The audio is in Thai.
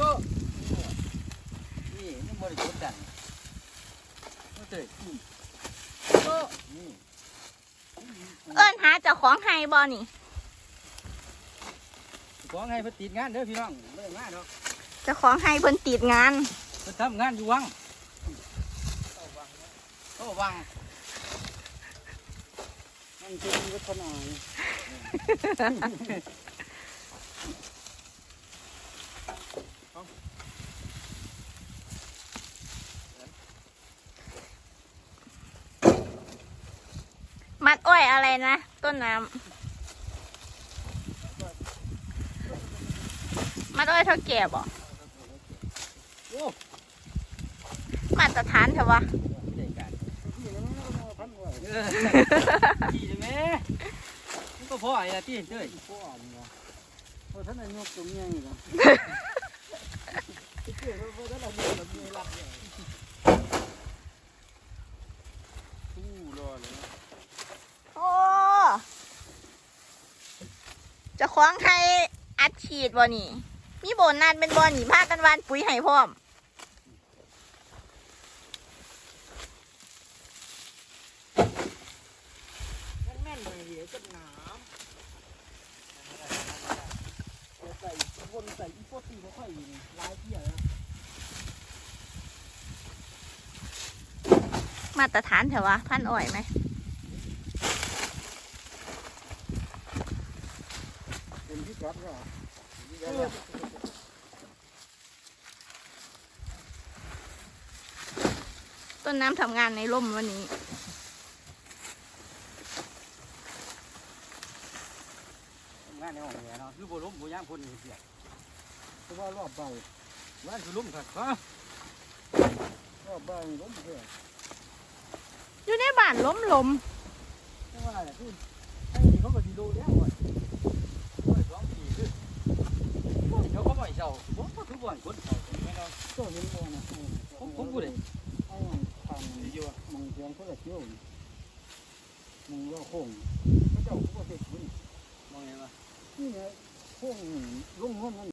โจ้นี่นี่บริกดดันมาเตยโจ้นี่เอิ้นหาเจ้าของไฮบ่นี่ของให้เพิ่นติดงานเด้อพี่น้องไม่ได้งานเนาะเจ้าของไฮเพิ่นติดงานเพิ่นทำงานอยู่วังโอ้วังมันเป็นวัฒนา มัดอ้อยอะไรนะ ต้นน้ำมัดอ้อยเท่าแก่บ่โอ้มาตรฐานเถอะวะไม่ได้การที่นั้นมันก็พันไว้เออขี่ได้ไหมมันก็พอไอ้ละพี่เด้ยพ่อนี่นะเพราะท่านนายกตรงนี้นะที่เกิดเพราะท่านนายกแบบนี้รักเนี่ยตู้รอเลยนะ โอ้เจะคล้าของไทยอัดฉีดบ่นี่ มีโบนัสเป็นบ่นี่พากันวานปุ๋ยให้พร้อมแม่นเลยเหลือจะหนามใส่อีโปตีเขาค่อยอยู่ลายเที่ยนะมาตรฐานเถอะวะ พันอ้อยไหม เป็นที่กัดก็ ต้นน้ำทำงานในร่มวันนี้ ทำงานในห้องเนี่ยเนาะคือบ่ล้มบ่ย่างคนนี่เสียเพราะว่ารอบใบว่านคือล้มครับฮะรอบใบล้มเพื่ออยู่ในบ้านล้มลมไม่ว่าอะไรที่ไอ้นี่เขาก็ดีดูแล้วว่ะ โอ้ยสองปีคือเดี๋ยวเขาบ่ให้เช่า บ่ก็คือบ่ให้คนเขาผมไม่เนาะก็เห็นว่านะผมผมพูเลยไอ้ทำอยู่มองเทียงเขาจะเที่ยวมองว่าโค้ง